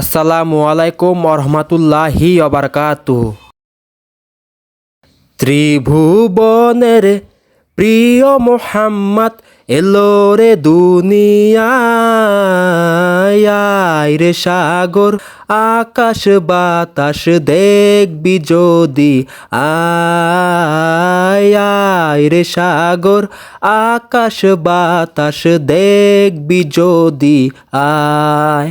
আসসালামু আলাইকুম রহমতুল্লাহি অবরকাতু ত্রিভুবনের প্রিয় মোহাম্মদ এলো রে দুনিয়ায় রে সাগর, আকাশ বাতাস দেখবি যদি আয় রে সাগর, আকাশ বাতাস দেখবি যদি, আয়।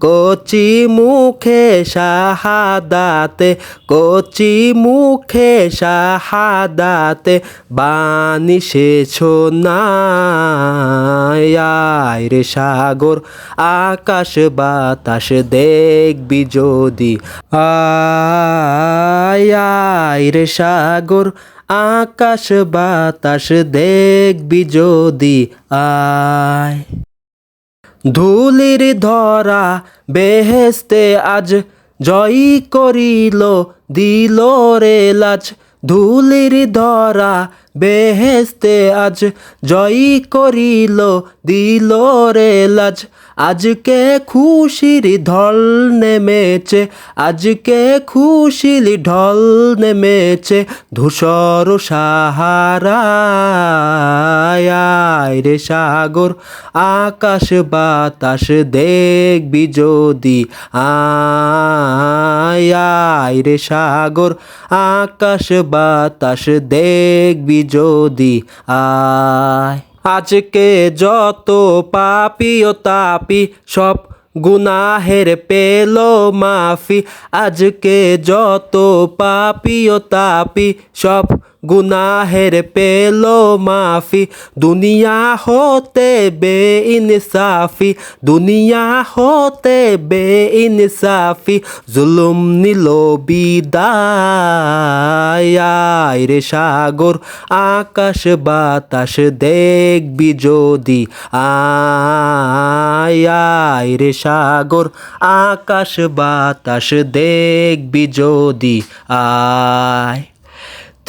কচি মুখে শাহাদাতে, কচি মুখে শাহাদাতে বানিশেছ না আয় রে সাগর, আকাশ বাতাস দেখবি যদি। আয় রে সাগর, আকাশ বাতাস দেখবি যদি। আয়। ধুলির ধরা বেহেস্তে আজ জয় করিল, দিল রে লাজ। ধুলির ধরা বেহেস্তে আজ জয় করিল, দিল রে লাজ। আজকে খুশির ঢল নেমেছে, আজকে খুশির ঢল নেমেছে, ধূসর সাহারায়। রে সাগর, আকাশ বাতাস দেখবি যদি। আয় রে সাগর, আকাশ বাতাস দেখবি যদি। আয়। আজকে যত পাপি ও তাপি, সব গুনাহের পেল মাফি। আজকে যত পাপি ও তাপি, সব গুনাহের পেল মাফি, দুনিয়া হতে বে ইনসাফি দুনিয়া হতে বে ইনসাফি জুলুম নিল বিদায়। রে সাগর, আকাশ বাতাস দেখবি যদি। আয় রে সাগর, আকাশ বাতাস দেখবি যদি। আয়।